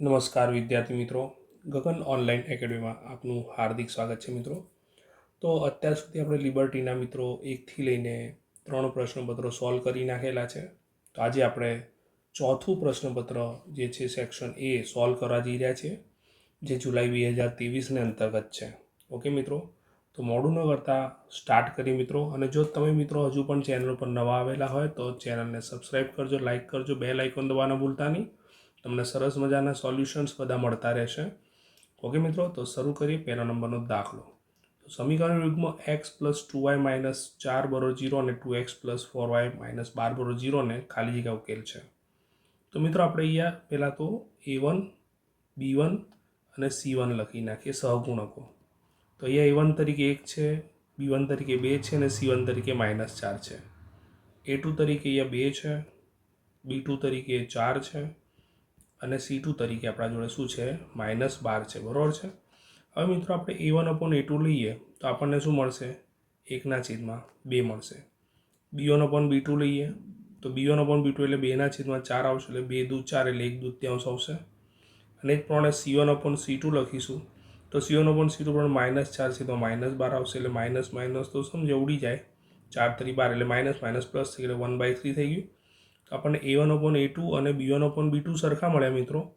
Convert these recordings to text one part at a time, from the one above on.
નમસ્કાર વિદ્યાર્થી મિત્રો. ગગન ઓનલાઈન એકેડમીમાં આપનું હાર્દિક સ્વાગત છે મિત્રો. તો અત્યાર સુધી આપણે લિબર્ટીના મિત્રો એકથી લઈને ત્રણ પ્રશ્નપત્રો સોલ્વ કરી નાખેલા છે. તો આજે આપણે ચોથું પ્રશ્નપત્ર જે છે સેક્શન એ સોલ્વ કરવા જઈ રહ્યા છીએ, જે જુલાઈ બે હજાર ત્રેવીસને અંતર્ગત છે. ઓકે મિત્રો? તો મોડું ન કરતાં સ્ટાર્ટ કરી મિત્રો. અને જો તમે મિત્રો હજુ પણ ચેનલ પર નવા આવેલા હોય તો ચેનલને સબસ્ક્રાઈબ કરજો, લાઇક કરજો બે લાઇકોન દબાવવાનું ભૂલતા નહીં. તમને સરસ મજાના સોલ્યુશન્સ બધા મળતા રહેશે. ઓકે મિત્રો, તો શરૂ કરીએ પહેલા નંબરનો દાખલો. તો સમીકરણ યુગમાં x plus two y minus ચાર બરો જીરો અને two x plus four y minus બાર બરો જીરોને ખાલી જગ્યા ઉકેલ છે. તો મિત્રો, આપણે અહીંયા પહેલાં તો એ વન બી વન અને સી વન લખી નાખીએ સહગુણકો. તો અહીંયા એ વન તરીકે એક છે બી વન તરીકે બે છે અને સી વન તરીકે માઇનસ ચાર છે. એ ટુ તરીકે અહીંયા બે છે બી ટુ તરીકે ચાર છે. અને સી ટુ તરીકે આપણા જોડે શું છે? માઇનસ બાર છે. બરાબર છે? હવે મિત્રો આપણે A one upon A two લઈએ તો આપણને શું મળશે? એકના છેદમાં બે મળશે. B one upon B two લઈએ તો B one upon B two એટલે બેના છેદમાં ચાર આવશે એટલે બે દૂધ ચાર એટલે એક દૂધ દૂત્યાંશ આવશે. અને જ પ્રમાણે C one upon C two લખીશું તો C one upon C two પણ માઇનસ ચાર છે તો માઇનસ બાર આવશે એટલે માઇનસ માઇનસ તો સમજે ઉડી જાય. ચાર તરી બાર એટલે માઇનસ માઇનસ પ્લસ થઈ એટલે વન બાય થ્રી થઈ ગયું. આપણને A one upon A two અને B one upon B two સરખા મળ્યા મિત્રો.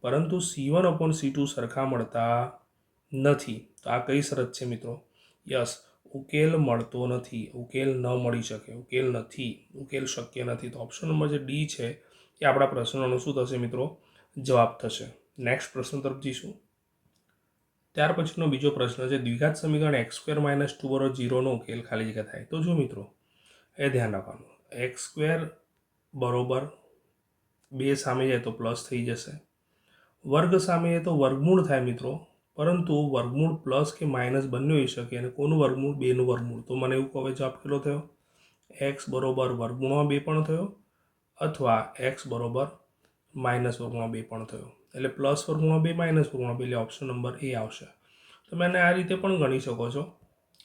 પરંતુ C one upon C two સરખા મળતા નથી. તો આ કઈ શરત છે મિત્રો? યસ, ઉકેલ મળતો નથી. ઉકેલ ન મળી શકે. ઉકેલ નથી. ઉકેલ શક્ય નથી. તો ઓપ્શન નંબર જે ડી છે, એ આપણા પ્રશ્નોનો શું થશે મિત્રો? જવાબ થશે. નેક્સ્ટ પ્રશ્ન તરફ જઈશું. ત્યાર પછીનો બીજો પ્રશ્ન છે, દ્વિઘાત સમીકરણ એક્સ સ્ક્વેર માઇનસ ટુ બરો જીરોનો ઉકેલ ખાલી જગ્યા થાય. તો જો મિત્રો, એ ધ્યાન રાખવાનું. એક્સ સ્ક્વેર બરોબર. બે સામે જાય તો પ્લસ થઈ જશે. વર્ગ સામે જાય તો વર્ગમૂળ થાય મિત્રો. પરંતુ વર્ગમૂળ પ્લસ કે માઇનસ બંને હોઈ શકે અને કોનું વર્ગમૂળ? બેનું વર્ગમૂળ. તો મને એવું કહે જવાબ કેટલો થયો? એક્સ બરોબર વર્ગમૂળમાં બે પણ થયો અથવા એક્સ બરોબર માઇનસ વર્ગમાં બે પણ થયો. એટલે પ્લસ વર્ગમાં બે, માઇનસ વર્ગમાં બે, એટલે ઓપ્શન નંબર એ આવશે. તમે એને આ રીતે પણ ગણી શકો છો.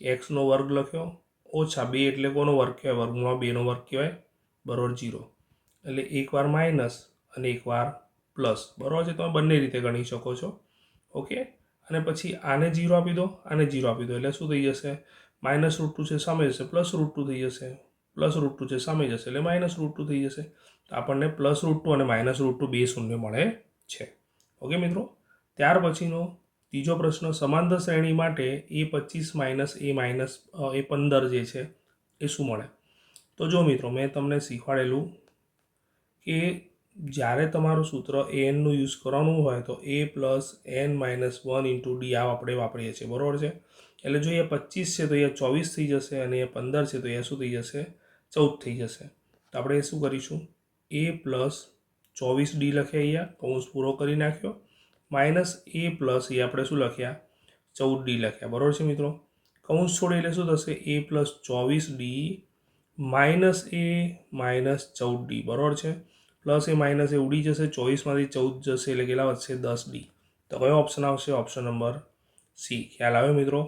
એક્સનો વર્ગ લખ્યો, ઓછા બે એટલે કોનો વર્ગ કહેવાય? વર્ગમાં બેનો વર્ગ કહેવાય. બરોબર જીરો એટલે એકવાર માઇનસ અને એકવાર પ્લસ. બરાબર છે? તમે બંને રીતે ગણી શકો છો. ઓકે? અને પછી આને જીરો આપી દો, આને જીરો આપી દો. એટલે શું થઈ જશે? માઇનસ રૂટ ટુ છે સામે જશે. પ્લસ રૂટ ટુ થઈ જશે. પ્લસ રૂટ ટુ છે સામે જશે. એટલે માઇનસ રૂટ ટુ થઈ જશે. તો આપણને પ્લસ રૂટ ટુ અને માઇનસ રૂટ ટુ બે શૂન્ય મળે છે. ઓકે મિત્રો? ત્યાર પછીનો ત્રીજો પ્રશ્ન સમાંતર શ્રેણી માટે એ પચીસ માઇનસ એ માઇનસ એ પંદર જે છે, એ શું મળે? તો જો મિત્રો, મેં તમને શીખવાડેલું કે જ્યારે તમારું સૂત્ર એનનું યુઝ કરવાનું હોય તો A plus N minus one into D આ આપણે વાપરીએ છીએ. બરાબર છે? એટલે જો એ પચીસ છે તો એ ચોવીસ થઈ જશે અને એ પંદર છે તો એ શું થઈ જશે? ચૌદ થઈ જશે. તો આપણે શું કરીશું? એ પ્લસ ચોવીસ ડી લખ્યા અહીંયા. કૌંસ પૂરો કરી નાખ્યો. માઇનસ એ પ્લસ એ આપણે શું લખ્યા? ચૌદ ડી લખ્યા. બરાબર છે મિત્રો? કૌંસ છોડે એટલે શું થશે? એ પ્લસ ચોવીસ ડી માઇનસ એ માઇનસ ચૌદ ડી બરાબર છે? પ્લસ એ માઇનસ એ ઉડી જશે ચોવીસમાંથી ચૌદ જશે એટલે કેટલા વધશે? દસ ડી. તો કયો ઓપ્શન આવશે? Option number C. ખ્યાલ આવ્યો મિત્રો?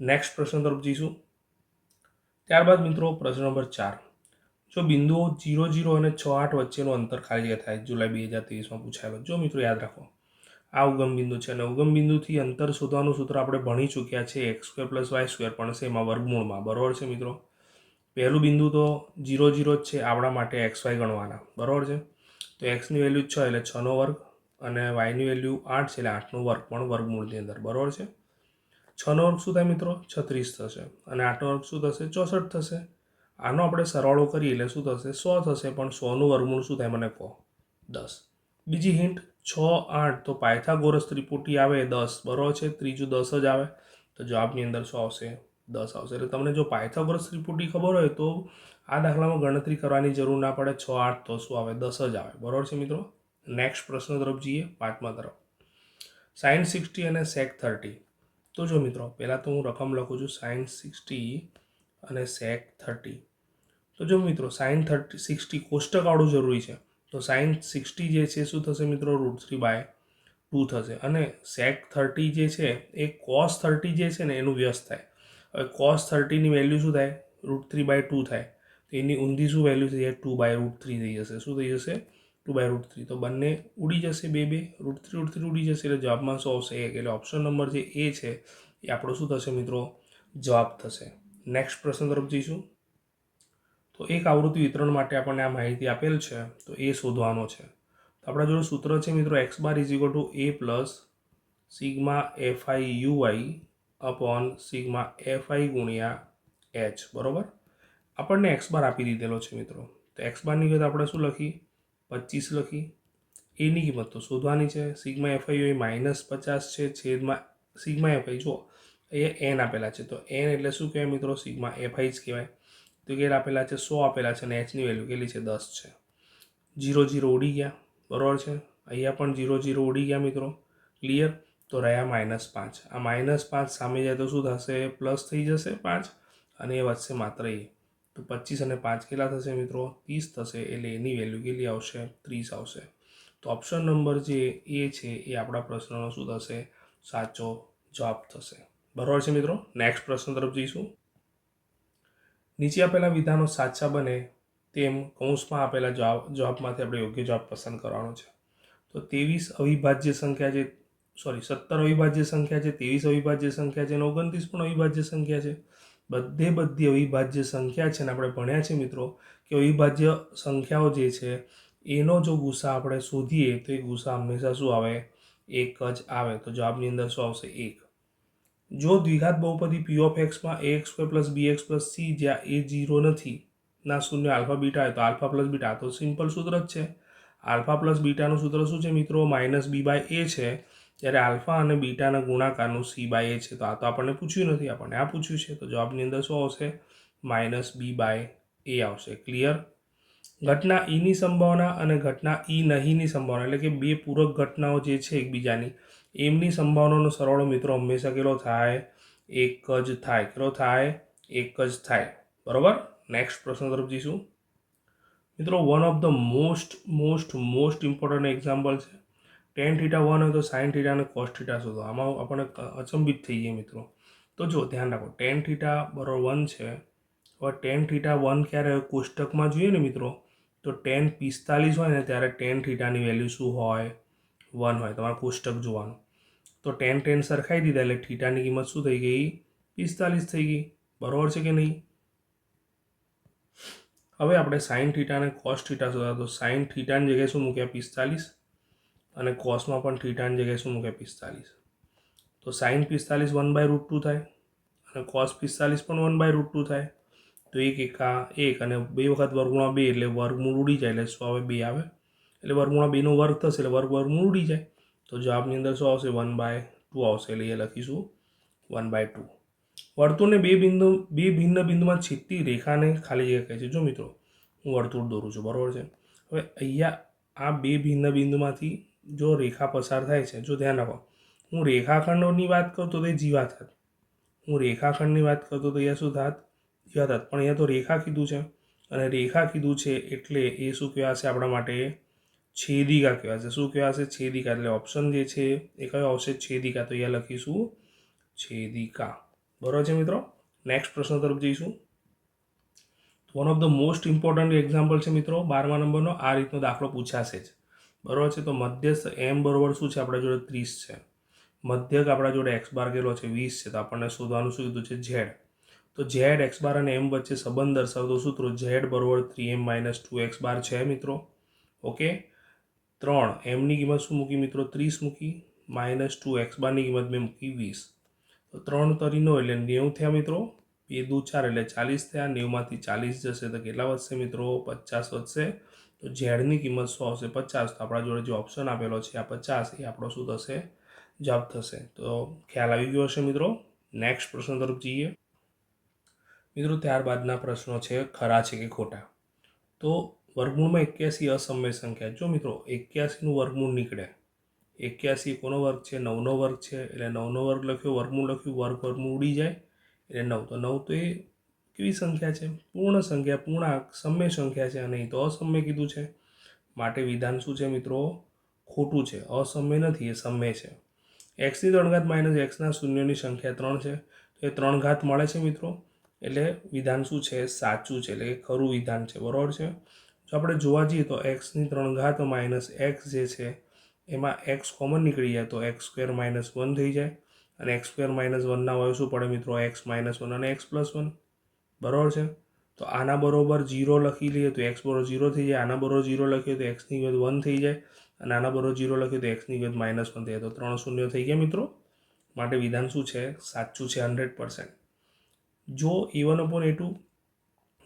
નેક્સ્ટ પ્રશ્ન તરફ જઈશું. ત્યારબાદ મિત્રો પ્રશ્ન નંબર ચાર. જો બિંદુઓ જીરો જીરો અને છ આઠ વચ્ચેનું અંતર ખાલી થાય, જુલાઈ બે હજાર ત્રેવીસમાં પૂછાયેલો. જો મિત્રો યાદ રાખો, આ ઉગમ બિંદુ છે અને ઉગમ બિંદુથી અંતર શોધવાનું સૂત્ર આપણે ભણી ચૂક્યા છે, X square plus Y square, પણ છે એમાં વર્ગમૂળમાં. બરાબર છે મિત્રો? પહેલું બિંદુ તો જીરો જીરો જ છે આપણા માટે એક્સ વાય ગણવાના. બરાબર છે? તો એક્સની વેલ્યુ છ એટલે છનો વર્ગ અને વાયની વેલ્યુ આઠ છે એટલે આઠનો વર્ગ પણ વર્ગમૂળની અંદર, બરાબર છે? છનો વર્ગ શું થાય મિત્રો? છત્રીસ થશે. અને આઠનો વર્ગ શું થશે? ચોસઠ થશે. આનો આપણે સરવાળો કરીએ એટલે શું થશે? સો થશે, પણ સોનું વર્ગમૂળ શું થાય મને કહો? દસ. બીજી હિન્ટ છ, આઠ, તો પાયથાગોરસ ત્રિપુટી આવે દસ, બરાબર છે? ત્રીજું દસ જ આવે. તો જવાબની અંદર શું આવશે. દસ આવશે. એટલે તમને જો પાયથાગોરસ ત્રિપુટી ખબર હોય તો આ દાખલામાં ગણતરી કરવાની જરૂર ના પડે. છ, આઠ, તો શું આવે? દસ જ આવે. બરાબર છે મિત્રો? નેક્સ્ટ પ્રશ્ન તરફ જઈએ, પાંચમા તરફ. સાઇન સિક્સટી અને સેક થર્ટી તો જો મિત્રો, પહેલાં તો હું રકમ લખું છું. સાઇન સિક્સટી અને સેક થર્ટી તો જો મિત્રો સાઇન થર્ટી સિક્સટી કોષ્ટકવાળું જરૂરી છે. તો સાઇન સિક્સટી જે છે, શું થશે મિત્રો? રૂટ થ્રી બાય ટુ થશે. અને સેક થર્ટી જે છે, એ કોસ થર્ટી જે છે ને, એનું વ્યસ્ત થાય. કોસ થર્ટીની વેલ્યુ શું થાય? રૂટ થ્રી બાય ટુ થાય. તો એની ઊંધી શું વેલ્યુ થઈ જાય? ટુ બાય રૂટ થ્રી થઈ જશે. શું થઈ જશે? ટુ બાય રૂટ થ્રી તો બંને ઉડી જશે બે બે. રૂટ થ્રી રૂટ થ્રી ઉડી જશે એટલે જવાબમાં શું આવશે? એક. એટલે ઓપ્શન નંબર જે એ છે, એ આપણો શું થશે મિત્રો? જવાબ થશે. નેક્સ્ટ પ્રશ્ન તરફ જઈશું. તો એક આવૃત્તિ વિતરણ માટે આપણને આ માહિતી આપેલ છે. તો એ શોધવાનો છે. તો આપણા જોડે સૂત્ર છે મિત્રો X bar is equal to A plus sigma F I U I upon sigma F I ગુણ્યા એચ, બરાબર? આપણને એક્સ બાર આપી દીધેલો છે મિત્રો. તો એક્સ બારની કિંમત આપણે શું લખી? પચીસ લખી. એની કિંમત તો શોધવાની છે. સિગ્મા એફ આઈ માઇનસ પચાસ છે, છેદમાં સિગ્મા એફ આઈ જો અહીંયા એન આપેલા છે. તો એન એટલે શું કહેવાય મિત્રો? સિગ્મા એફ આઈ જ કહેવાય. તો કે આપેલા છે, સો આપેલા છે અને એચની વેલ્યુ કેટલી છે? દસ છે. જીરો જીરો ઉડી ગયા. બરાબર છે? અહીંયા પણ જીરો જીરો ઉડી ગયા મિત્રો. ક્લિયર તો રહ્યા માઇનસ પાંચ. આ માઇનસ પાંચ સામે જાય તો શું થશે? પ્લસ થઈ જશે પાંચ અને એ વધશે માત્ર એ. તો પચીસ અને પાંચ કેટલા થશે મિત્રો? ત્રીસ થશે એટલે એની વેલ્યુ કેટલી આવશે? ત્રીસ આવશે. તો ઓપ્શન નંબર જે એ છે એ આપણા પ્રશ્નનો શું થશે? સાચો જવાબ થશે. બરાબર છે મિત્રો? નેક્સ્ટ પ્રશ્ન તરફ જઈશું. નીચે આપેલા વિધાનો સાચા બને તેમ કૌંસમાં આપેલા જવાબ જવાબમાંથી આપણે યોગ્ય જવાબ પસંદ કરવાનો છે. તો ત્રેવીસ અવિભાજ્ય સંખ્યા છે સોરી, સત્તર અવિભાજ્ય સંખ્યા છે, ત્રેવીસ અવિભાજ્ય સંખ્યા છે અને ઓગણત્રીસ પણ અવિભાજ્ય સંખ્યા છે. બધે બધી અવિભાજ્ય સંખ્યા છે ને આપણે ભણ્યા છે મિત્રો, કે અવિભાજ્ય સંખ્યાઓ જે છે, એનો જો ગુસા આપણે શોધીએ, તો એ ગુસા હંમેશા શું આવે? એક જ આવે. તો જવાબની અંદર શું આવશે? એક. જો દ્વિઘાત બહુપદી P of એક્સમાં A X square plus B X plus C જ્યાં એ જીરો નથી, ના શૂન્ય આલ્ફા બીટા હોય તો આલ્ફા પ્લસ બીટા. તો સિમ્પલ સૂત્ર જ છે. આલ્ફા પ્લસ બીટાનું સૂત્ર શું છે મિત્રો? માઇનસ બી બાય એ છે. જ્યારે આલ્ફા અને બીટાના ગુણાકારનું સી બાય એ છે, તો આ તો આપણને પૂછ્યું નથી. આપણને આ પૂછ્યું છે, તો જવાબની અંદર શું આવશે? માઇનસ બી બાય એ આવશે. ક્લિયર? ઘટના ઈની સંભાવના અને ઘટના ઈ નહીંની સંભાવના, એટલે કે બે પૂરક ઘટનાઓ જે છે એકબીજાની, એમની સંભાવનાનો સરવાળો મિત્રો હંમેશા કેટલો થાય? એક જ થાય. કેટલો થાય? એક જ થાય. બરાબર? નેક્સ્ટ પ્રશ્ન તરફ જઈશું. મિત્રો one of the most most most important example છે. ટેન થીટા વન હોય તો સાઇન થીટા અને કોસ થીટા શોધો. આમાં આપણને અચંબિત થઈ જાય મિત્રો. તો જો, ધ્યાન રાખો ટેન થીટા બરોબર વન છે. હવે ટેન થીટા વન ક્યારે કોષ્ટકમાં જોઈએ ને મિત્રો? તો ટેન પિસ્તાલીસ હોય ને ત્યારે ટેન થીટાની વેલ્યુ શું હોય? વન હોય. તમારે કોષ્ટક જોવાનું. તો ટેન ટેન સરખાઈ દીધા એટલે થીટાની કિંમત શું થઈ ગઈ? પિસ્તાલીસ થઈ ગઈ. બરાબર છે કે નહીં? હવે આપણે સાઇન થીટા અને કોસ થીટા શોધા તો સાઇન થીટાની જગ્યાએ શું મૂક્યા? પિસ્તાલીસ. અને કોસમાં પણ થીટાની જગ્યાએ શું મૂકે? પિસ્તાલીસ. તો સાઇન પિસ્તાલીસ વન બાય રૂટ ટુ થાય અને કોસ પિસ્તાલીસ પણ વન બાય રૂટ ટુ થાય. તો એક એકા એક અને બે વખત વર્ગુણા બે એટલે વર્ગમૂળ ઉડી જાય એટલે સો આવે? બે આવે. એટલે વર્ગુણા બેનો વર્ગ થશે એટલે વર્ગ વર્ગમૂળ ઉડી જાય. તો જવાબની અંદર શું આવશે? વન બાય ટુ આવશે. એટલે એ લખીશું વન બાય ટુ વર્તુળને બે બિંદુ, બે ભિન્ન બિંદુમાં છેદતી રેખાને ખાલી જગ્યા કહે છે. જો મિત્રો, હું વર્તુળ દોરું છું. બરાબર છે? હવે અહીંયા આ બે ભિન્ન બિંદુમાંથી જો રેખા પસાર થાય છે, જો ધ્યાન રાખો હું રેખાખંડોની વાત કરું તો તે જીવા થાત હું રેખાખંડની વાત કરતો તો અહીંયા શું થાત જીવા થાત પણ અહીંયા તો રેખા કીધું છે. અને રેખા કીધું છે એટલે એ શું કહેવાશે? આપણા માટે છેદિકા કહેવાશે. શું કહેવાશે? છેદિકા. એટલે ઓપ્શન જે છે એ કયો આવશે? છેદિકા. તો અહીંયા લખીશું છેદિકા. બરાબર છે મિત્રો? નેક્સ્ટ પ્રશ્ન તરફ જઈશું. One of the most important example છે મિત્રો, બારમા નંબરનો. આ રીતનો દાખલો પૂછાશે જ. બરાબર છે? તો મધ્યસ્થ એમ બરોબર શું છે? આપણા જોડે ત્રીસ છે. મધ્યક આપણા જોડે એક્સ બાર કેટલો છે? વીસ છે. તો આપણને શોધવાનું શું કીધું છે? ઝેડ તો ઝેડ એક્સ બાર અને એમ વચ્ચે સંબંધ દર્શાવતો સૂત્રો ઝેડ બરોબર three M minus two X bar છે, મિત્રો. ઓકે? ત્રણ. એમની કિંમત શું મૂકી, મિત્રો? ત્રીસ મૂકી. માઇનસ ટુ એક્સ બારની કિંમત મેં મૂકી વીસ. તો ત્રણ તરીનો એટલે નેવું થયા, મિત્રો. બે દુ ચાર એટલે ચાલીસ થયા. નેવમાંથી ચાલીસ જશે તો કેટલા વધશે, મિત્રો? પચાસ વધશે. તો ઝેડની કિંમત શું આવશે પચાસ. તો આપણા જોડે જે ઓપ્શન આપેલો છે, આ પચાસ, એ આપણો શું થશે? જવાબ થશે. તો ખ્યાલ આવી ગયો હશે મિત્રો? નેક્સ્ટ પ્રશ્ન તરફ જઈએ. મિત્રો, ત્યારબાદના પ્રશ્નો છે ખરા છે કે ખોટા? તો વર્ગમૂળમાં એક્યાસી અસમય સંખ્યા. જો મિત્રો, એક્યાસીનું વર્ગમૂળ નીકળે. એક્યાસી કોનો વર્ગ છે? નવનો વર્ગ છે. એટલે નવનો વર્ગ લખ્યો, વર્ગમૂળ લખ્યું વર્ગ વર્ગમૂળ ઉડી જાય. એટલે નવ. તો નવ તો એ કેવી સંખ્યા છે? પૂર્ણ સંખ્યા, પૂર્ણાંક, સમય સંખ્યા છે અને અહીં તો અસમય કીધું છે. માટે વિધાન શું છે મિત્રો? ખોટું છે. અસમય નથી, એ સમય છે. એક્સની ત્રણ ઘાત માઇનસ એક્સના શૂન્યની સંખ્યા ત્રણ છે. તો એ ત્રણ ઘાત મળે છે મિત્રો. એટલે વિધાન શું છે? સાચું છે. એટલે ખરું વિધાન છે. બરાબર છે? જો આપણે જોવા જઈએ તો એક્સની ત્રણ ઘાત માઇનસ એક્સ જે છે, એમાં એક્સ કોમન નીકળી જાય તો એક્સ સ્ક્વેર માઇનસ વન થઈ જાય. અને એક્સ સ્ક્વેર માઇનસ વનના હોય શું પડે મિત્રો? એક્સ માઇનસ વન અને એક્સ પ્લસ વન બરાબર છે? તો આના બરોબર જીરો લખી લઈએ તો એક્સ બરોબર જીરો થઈ જાય, આના બરોબર જીરો લખીએ તો એક્સની વેદ વન થઈ જાય, અને આના બરોબર જીરો લખીએ તો એક્સની વેદ માઇનસ વન થઈ જાય. તો ત્રણ શૂન્ય થઈ ગયા મિત્રો. માટે વિધાન શું છે? સાચું છે હંડ્રેડ પર્સન્ટ જો A one upon A two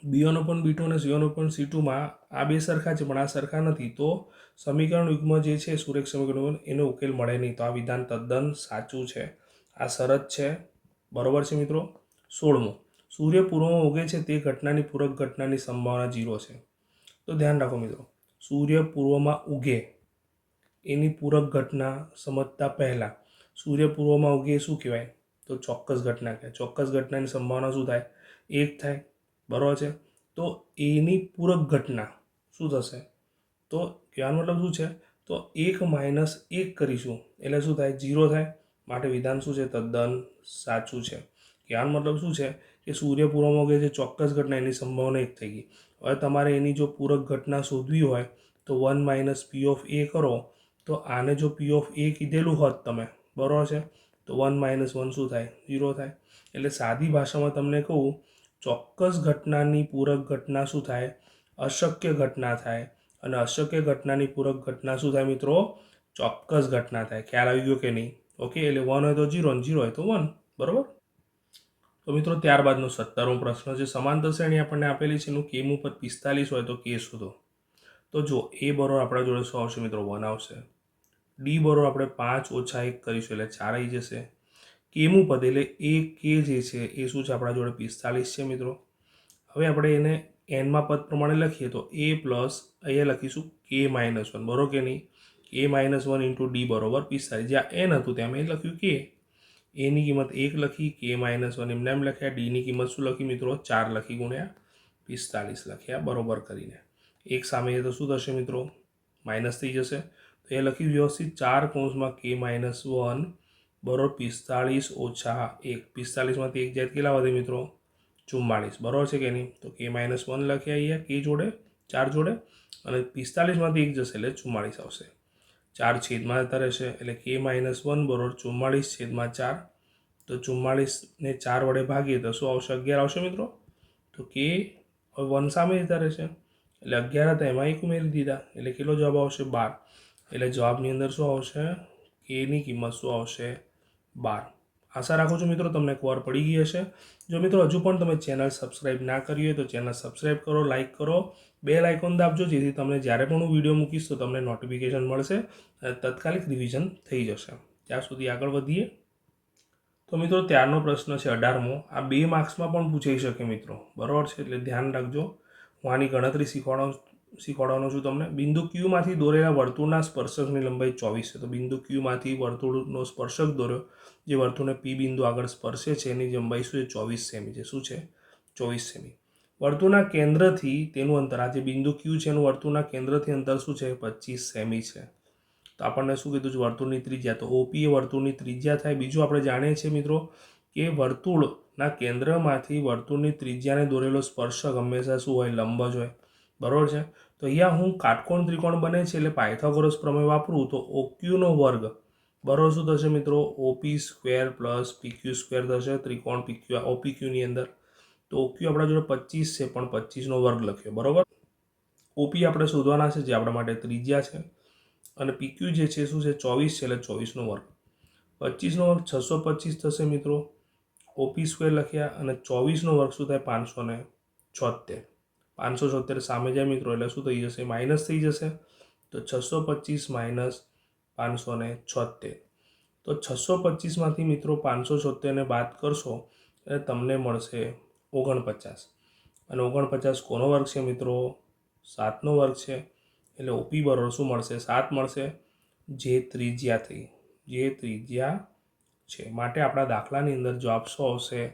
B one upon B two અને સી વન અપોન સી ટુમાં આ બે સરખા છે, પણ આ સરખા નથી, તો સમીકરણ યુગ્મ જે છે, સુરેખ સમીકરણ એનો ઉકેલ મળે નહીં. તો આ વિધાન તદ્દન સાચું છે. આ શરત છે. બરોબર છે મિત્રો? સોળમું. સૂર્ય પૂર્વમાં ઉગે છે તે ઘટનાની પૂરક ઘટનાની સંભાવના ઝીરો છે. તો ધ્યાન રાખો મિત્રો, સૂર્ય પૂર્વમાં ઉગે એની પૂરક ઘટના સમજતા પહેલાં સૂર્ય પૂર્વમાં ઉગે શું કહેવાય? તો ચોક્કસ ઘટના કહેવાય. ચોક્કસ ઘટનાની સંભાવના શું થાય? એક થાય. બરાબર છે? તો એની પૂરક ઘટના શું થશે? તો કહેવાનો મતલબ શું છે? તો એક માઇનસ એક કરીશું. એટલે શું થાય? જીરો થાય. માટે વિધાન શું છે? તદ્દન સાચું છે. કહેવાનો મતલબ શું છે? કે સૂર્ય પૂર્વમાં જે ચોક્કસ ઘટના એની સંભાવના એક થઈ ગઈ. હવે તમારે એની જો પૂરક ઘટના શોધવી હોય, તો one minus P of A કરો, તો આને જો પી ઓફ એ કીધેલું હોત તમે, બરાબર છે? તો વન માઇનસ વન શું થાય? ઝીરો થાય. એટલે સાદી ભાષામાં તમને કહું, ચોક્કસ ઘટનાની પૂરક ઘટના શું થાય? અશક્ય ઘટના થાય. અને અશક્ય ઘટનાની પૂરક ઘટના શું થાય મિત્રો? ચોક્કસ ઘટના થાય. ખ્યાલ આવી ગયો કે નહીં? ઓકે, એટલે વન હોય તો ઝીરો અને જીરો હોય તો વન, બરાબર? તો મિત્રો, ત્યારબાદનો સત્તરમો પ્રશ્ન છે. સમાંતર શ્રેણી આપણને આપેલી છે. એનું કેમ ઉપર પિસ્તાલીસ હોય તો કે શોધો. તો જો એ બરો આપણા જોડે શું આવશે મિત્રો, વન આવશે. ડી બરો આપણે પાંચ ઓછા એક કરીશું એટલે ચાર આવી જશે. કેમું પદ એટલે એ કે જે છે એ શું છે? આપણા જોડે પિસ્તાલીસ છે મિત્રો. હવે આપણે એને એનમાં પદ પ્રમાણે લખીએ તો એ પ્લસ અહીંયા લખીશું કે માઇનસ વન બરોબર કે નહીં? કે માઇનસ વન ઇન્ટુ ડી બરોબર પિસ્તાલીસ. જ્યાં એન હતું ત્યાં મેં લખ્યું કે એની કિંમત એક લખી કે માઇનસ વન એમને એમ લખ્યા ડીની કિંમત શું લખી મિત્રો? ચાર લખી ગુણ્યા પિસ્તાલીસ લખ્યા, બરોબર કરીને. એક સામે તો શું થશે મિત્રો? માઇનસ થઈ જશે. તો એ લખ્યું વ્યવસ્થિત ચાર કૌંસમાં કે માઇનસ વન બરોબર પિસ્તાળીસ ઓછા એક. પિસ્તાળીસમાંથી એક જાય કેટલા વધે મિત્રો? ચુમ્માળીસ. બરોબર છે કે નહીં? તો કે માઇનસ વન લખ્યા અહીંયા કે જોડે, ચાર જોડે, અને પિસ્તાળીસમાંથી એક જશે એટલે ચુમ્માળીસ આવશે. ચાર છેદમાં જતા રહેશે એટલે કે માઇનસ વન બરોબર ચુમ્માળીસ છેદમાં ચાર. તો ચુમ્માળીસને ચાર વડે ભાગીએ તો શું આવશે? અગિયાર આવશે મિત્રો? તો કે વન સામે જતા રહેશે. એટલે અગિયાર હતા, એમાં એક ઉમેરી દીધા. એટલે કેટલો જવાબ આવશે? બાર. એટલે જવાબની અંદર શું આવશે? કેની કિંમત શું આવશે? બાર. આશા રાખું છું મિત્રો તમને ખબર પડી ગઈ હશે. જો મિત્રો હજુ પણ તમે ચેનલ સબસ્ક્રાઈબ ના કરી હોય તો ચેનલ સબસ્ક્રાઈબ કરો, લાઇક કરો. બે લાઇકોન દાબજો, જેથી તમને જ્યારે પણ હું વીડિયો મૂકીશ તો તમને નોટિફિકેશન મળશે તત્કાલિક રિવિઝન થઈ જશે. ત્યાં સુધી આગળ વધીએ. તો મિત્રો, ત્યારનો પ્રશ્ન છે અઢારમો. આ બે માર્ક્સમાં પણ પૂછાઈ શકે મિત્રો. બરાબર છે? એટલે ધ્યાન રાખજો. હું આની ગણતરી શીખવાડો, શીખવાડવાનો છું તમને. બિંદુ ક્યુમાંથી દોરેલા વર્તુળના સ્પર્શકની લંબાઈ ચોવીસ છે. તો બિંદુ ક્યુમાંથી વર્તુળનો સ્પર્શક દોર્યો. જે વર્તુળને પી બિંદુ આગળ સ્પર્શે છે. એની લંબાઈ શું છે? ચોવીસ સેમી છે. શું છે? ચોવીસ સેમી. વર્તુળના કેન્દ્રથી તેનું અંતર, આ જે બિંદુ ક્યુ છે એનું વર્તુળના કેન્દ્રથી અંતર શું છે? પચીસ સેમી છે. તો આપણને શું કીધું છે? વર્તુળની ત્રિજ્યા. તો ઓપી એ વર્તુળની ત્રિજ્યા થાય. બીજું આપણે જાણીએ છીએ મિત્રો કે વર્તુળના કેન્દ્રમાંથી વર્તુળની ત્રિજ્યાને દોરેલો સ્પર્શક હંમેશા શું હોય? લંબ જ હોય. બરાબર છે? તો અહીંયા હું કાટકોણ ત્રિકોણ બને છે એટલે પાયથાગોરસ પ્રમેય વાપરું તો ઓક્યુનો વર્ગ. બરોબર શું થશે મિત્રો? OP square plus PQ square થશે. ત્રિકોણ પીક્યુ ઓપીક્યુની અંદર. તો ઓક્યુ આપણા જોડે પચીસ છે, પણ પચીસનો વર્ગ લખ્યો, બરાબર? ઓપી આપણે શોધવાના છે જે આપણા માટે ત્રિજ્યા છે. અને પીક્યુ જે છે, શું છે? ચોવીસ છે, એટલે ચોવીસનો વર્ગ. પચીસનો વર્ગ છસો પચીસ થશે મિત્રો. ઓપી સ્ક્વેર લખ્યા અને ચોવીસનો વર્ગ શું થાય? પાંચસો ને છોતેર. પાંચસો છોતેર સામે જાય મિત્રો, એટલે શું થઈ જશે? માઇનસ થઈ જશે. તો છસો પચીસ માઇનસ પાંચસો ને છોતેર. તો છસો પચીસમાંથી મિત્રો પાંચસો છોતેરને બાદ કરશો, એટલે તમને મળશે ઓગણપચાસ. અને ઓગણપચાસ કોનો વર્ગ છે મિત્રો? સાતનો વર્ગ છે. એટલે ઓપી બરોબર શું મળશે? સાત મળશે. જે ત્રિજ્યા થઈ. જે ત્રિજ્યા છે. માટે આપણા દાખલાની અંદર જવાબ શું આવશે,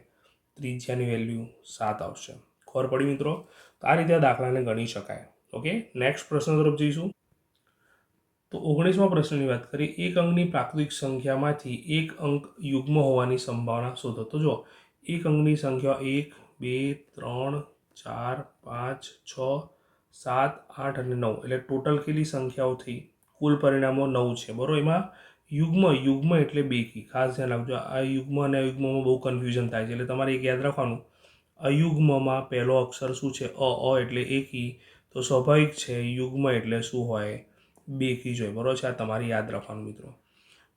ત્રિજ્યાની વેલ્યુ સાત આવશે. ખબર પડી મિત્રો? તો આ રીતે આ દાખલાને ગણી શકાય. ઓકે? નેક્સ્ટ પ્રશ્ન તરફ જઈશું. તો ઓગણીસમા પ્રશ્નની વાત કરીએ. એક અંકની પ્રાકૃતિક સંખ્યામાંથી એક અંક યુગ્મ હોવાની સંભાવના શોધો. તો જો એક અંકની સંખ્યા એક બે, ત્રણ, ચાર, પાંચ, છ, સાત, આઠ અને નવ. એટલે ટોટલ કેટલી સંખ્યાઓ થઈ? કુલ પરિણામો નવ છે. બરાબર? એમાં યુગ્મ યુગ્મ એટલે બે કી. ખાસ ધ્યાન રાખજો. આ યુગ્મ અને અયુગ્મમાં બહુ કન્ફ્યુઝન થાય છે. એટલે તમારે એક યાદ રાખવાનું. અયુગ્મમાં પહેલો અક્ષર શું છે? અ અ એટલે એકી તો સ્વાભાવિક છે, યુગ્મ એટલે શું હોય? બે કી જ હોય. બરાબર છે? આ તમારે યાદ રાખવાનું મિત્રો.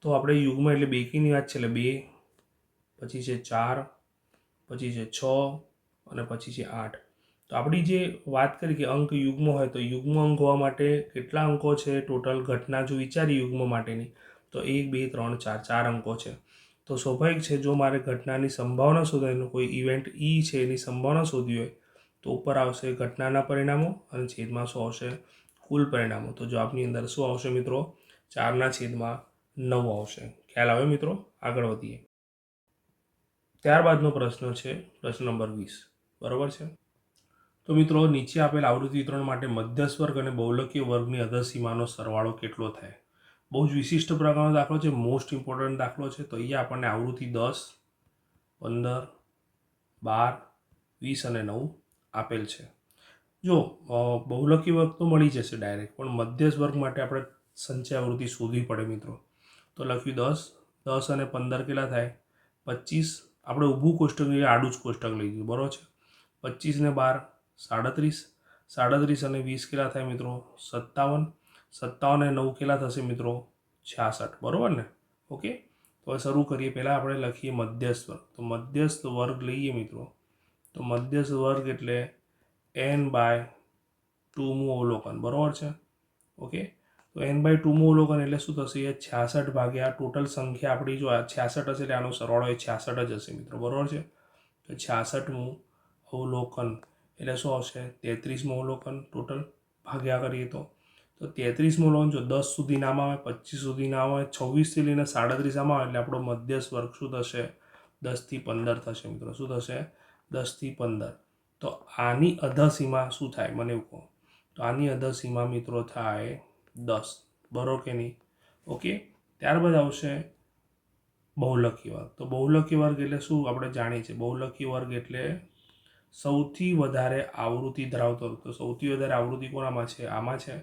તો આપણે યુગ્મ એટલે બે કીની વાત છે. એટલે બે, પછી છે ચાર, પછી છે છ અને પછી છે આઠ. તો આપણી જે વાત કરી કે અંક યુગ્મ હોય તો યુગ્મ અંક હોવા માટે કેટલા અંકો છે? ટોટલ ઘટના જો વિચારી યુગ્મ માટેની, તો એક, બે, ત્રણ, ચાર ચાર અંકો છે. તો સ્વાભાવિક છે, જો મારે ઘટનાની સંભાવના શોધવાની કોઈ ઇવેન્ટ ઈ છે, એની સંભાવના શોધવી હોય, તો ઉપર આવશે ઘટનાના પરિણામો અને છેદમાં શું આવશે? કુલ પરિણામો. તો જવાબની અંદર શું આવશે મિત્રો? ચારના છેદમાં નવ આવશે. ખ્યાલ આવે મિત્રો? આગળ વધીએ. ત્યારબાદનો પ્રશ્ન છે, પ્રશ્ન નંબર વીસ. બરાબર છે? તો મિત્રો, નીચે આપેલ આવૃત્તિ વિતરણ માટે મધ્યસ્થ વર્ગ અને બહુલકીય વર્ગની અધસીમાનો સરવાળો કેટલો થાય? બહુ જ વિશિષ્ટ પ્રકારનો દાખલો છે મોસ્ટ ઇમ્પોર્ટન્ટ દાખલો છે. તો અહીંયા આપણને આવૃત્તિ દસ, પંદર, બાર, વીસ અને નવ આપેલ છે. જો બહુલકી વર્ગ તો મળી જશે ડાયરેક્ટ પણ મધ્યસ્થ વર્ગ માટે આપણે સંચય આવૃત્તિ શોધવી પડે મિત્રો. તો લખ્યું દસ દસ અને પંદર કેટલા થાય? પચીસ. આપણે ઊભું કોષ્ટક લઈએ, આડું જ કોષ્ટક લઈ ગયું બરાબર છે? પચીસ ને બાર, સાડત્રીસ સાડત્રીસ અને વીસ કેટલા થાય મિત્રો? સત્તાવન. સત્તાવન અને નવ કેટલા થશે મિત્રો? છ્યાસઠ. બરાબર ને? ઓકે? તો હવે શરૂ કરીએ. પહેલાં આપણે લખીએ મધ્યસ્થ વર્ગ. તો મધ્યસ્થ વર્ગ લઈએ મિત્રો. તો મધ્યસ્થ વર્ગ એટલે એન બાય ટુમું અવલોકન. બરાબર છે? ઓકે? તો એન બાય ટુમું અવલોકન એટલે શું થશે? એ છ્યાસઠ ભાગ્યા ટોટલ સંખ્યા આપણી જો આ છ્યાસઠ હશે એટલે આનો સરવાળો એ છ્યાસઠ જ હશે મિત્રો. બરાબર છે? તો છ્યાસઠમું અવલોકન એટલે શું આવશે? તેત્રીસમું અવલોકન ટોટલ ભાગ્યા કરીએ તો. તો તેત્રીસમું અવલોકન જો દસ સુધી નામ આવે, પચીસ સુધી નામ આવે છવ્વીસથી લઈને સાડત્રીસ આમાં આવે, એટલે આપણો મધ્યસ્થ વર્ગ શું થશે? દસથી પંદર થશે મિત્રો. શું થશે? દસથી પંદર. તો આની અધસીમા શું થાય? મને એવું કહો. તો આની અધસીમા મિત્રો થાય દસ. બરોબર કે નહીં? ઓકે? ત્યારબાદ આવશે બહુલકી વર્ગ. તો બહુલકી વર્ગ એટલે શું? આપણે જાણીએ છીએ. બહુલકી વર્ગ એટલે સૌથી વધારે આવૃત્તિ ધરાવતો તો સૌથી વધારે આવૃત્તિ કોનામાં છે? આમાં છે.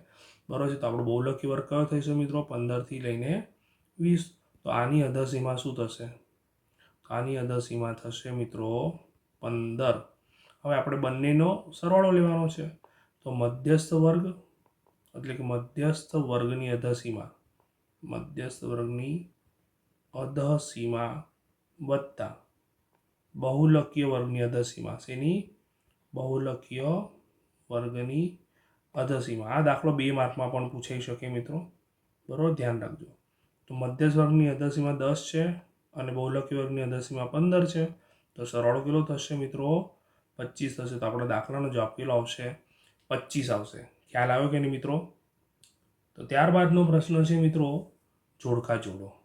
બરોબર છે? તો આપણો બહુલકી વર્ગ કયો થશે મિત્રો? પંદરથી લઈને વીસ. તો આની અધસીમા શું થશે? તો આની અધસીમા થશે મિત્રો પંદર. હવે આપણે બંનેનો સરવાળો લેવાનો છે. તો મધ્યસ્થ વર્ગ, એટલે કે મધ્યસ્થ વર્ગની અધસીમા. મધ્યસ્થ વર્ગની અધસીમા વત્તા. બહુલકીય વર્ગની અધસીમા. શેની? બહુલકીય વર્ગની અધસીમા. આ દાખલો બે માર્કમાં પણ પૂછાઈ શકે મિત્રો. બરાબર? ધ્યાન રાખજો. તો મધ્યસ્થ વર્ગની અધસીમા દસ છે અને બહુલકીય વર્ગની અધસીમા પંદર છે. તો સરવાળો કેટલો થશે મિત્રો? પચીસ થશે. તો આપણા દાખલાનો જવાબ કેટલો આવશે? પચીસ આવશે. ખ્યાલ આવ્યો કે નહીં મિત્રો? તો ત્યારબાદનો પ્રશ્ન છે મિત્રો. જોડકા જોડો.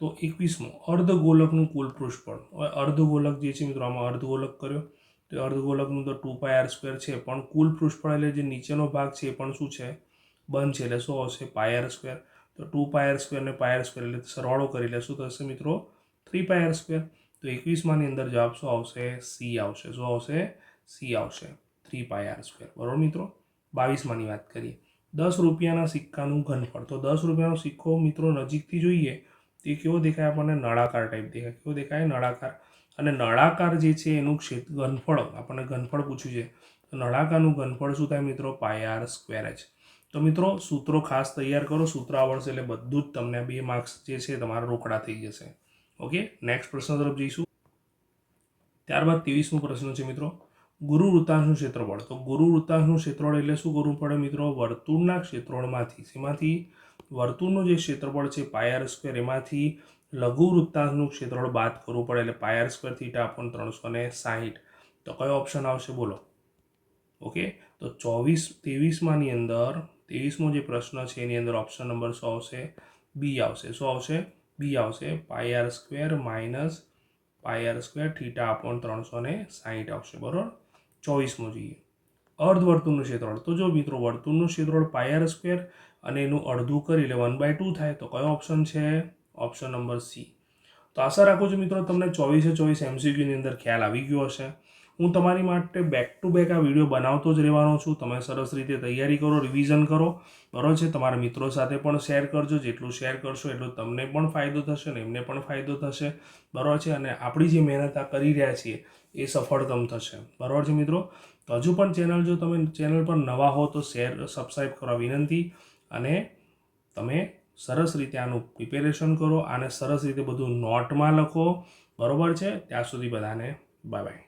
તો એકવીસમો, અર્ધગોલકનું કુલ પૃષ્ઠફળ હવે અર્ધગોલક જે છે મિત્રો, આમાં અર્ધગોલક કર્યો. તો અર્ધગોલકનું તો ટુ પાય આર સ્ક્વેર છે, પણ કુલ પૃષ્ઠફળ એટલે જે નીચેનો ભાગ છે એ પણ શું છે? બંધ છે, એટલે શું આવશે પાય આર સ્ક્વેર. તો ટુ પાય આર સ્ક્વેર ને પાય આર સ્ક્વેર એટલે સરવાળો કરી લે શું થશે મિત્રો? Three pi R square. તો એકવીસમાંની અંદર જવાબ શું આવશે? સી આવશે. શું આવશે? સી આવશે. Three pi R square. બરાબર મિત્રો? બાવીસમાંની વાત કરીએ. દસ રૂપિયાના સિક્કાનું ઘનફળ. તો દસ રૂપિયાનો સિક્કો મિત્રો નજીકથી જોઈએ તે કેવો દેખાય આપણને? નળાકાર ટાઈપ દેખાય. કેવો દેખાય? નળાકાર. અને નળાકાર જે છે એનું ક્ષેત્ર, ઘનફળ, આપણને ઘનફળ પૂછ્યું છે. તો નળાકારનું ઘનફળ શું થાય મિત્રો? Pi R square H. તો મિત્રો, સૂત્રો ખાસ તૈયાર કરો. સૂત્ર આવડશે એટલે બધું જ તમને બે માર્ક્સ જે છે તમારા રોકડા થઈ જશે. ઓકે નેક્સ્ટ પ્રશ્ન તરફ જઈશું. ત્યારબાદ ત્રેવીસમો પ્રશ્ન છે મિત્રો. ગુરુ વૃત્તાંશનું ક્ષેત્રફળ. તો ગુરુ વૃત્તાંશનું ક્ષેત્રફળ એટલે શું કરવું પડે મિત્રો? વર્તુળના ક્ષેત્રફળમાંથી. શેમાંથી? વર્તુળનું જે ક્ષેત્રફળ છે પાયર સ્ક્વેર એમાંથી લઘુ વૃત્તાંશનું ક્ષેત્રફળ બાદ કરવું પડે એટલે પાયર સ્ક્વેર થીટા પણ ત્રણસો ને સાહીઠ. તો કયો ઓપ્શન આવશે? બોલો. ઓકે? તો ચોવીસ, ત્રેવીસમાંની અંદર, ત્રેવીસમો જે પ્રશ્ન છે, એની અંદર ઓપ્શન નંબર શું આવશે? બી આવશે. શું આવશે? બી આવશે. Pi R square minus pi R square theta આપણ ત્રણસો ને સાહીઠ આવશે. બરાબર? ચોવીસમો જોઈએ. અર્ધવર્તુળનું ક્ષેત્રફળ તો જો મિત્રો વર્તુળનું ક્ષેત્રફળ પાય આર સ્ક્વેર અને એનું અડધું કરી એટલે વન બાય ટુ થાય, તો કયો ઓપ્શન છે? ઓપ્શન નંબર સી તો આશા રાખું છું મિત્રો તમને ચોવીસે ચોવીસ એમસીક્યુની અંદર ખ્યાલ આવી ગયો હશે. હું તમારી માટે બેક ટુ બેક આ વીડિયો બનાવતો જ રહેવાનો છું. તમે સરસ રીતે તૈયારી કરો રિવિઝન કરો. બરાબર છે? તમારા મિત્રો સાથે પણ શેર કરજો. જેટલું શેર કરશો એટલું તમને પણ ફાયદો થશે ને એમને પણ ફાયદો થશે. બરાબર છે? અને આપણી જે મહેનત આ કરી રહ્યા છીએ એ સફળતમ થશે. બરાબર છે મિત્રો? તો હજુ પણ ચેનલ, જો તમે ચેનલ પર નવા હો તો શેર સબસ્ક્રાઈબ કરવા વિનંતી અને તમે સરસ રીતે આનું પ્રિપેરેશન કરો આને સરસ રીતે બધું નોટમાં લખો. બરાબર છે? ત્યાં સુધી બધાને બાય બાય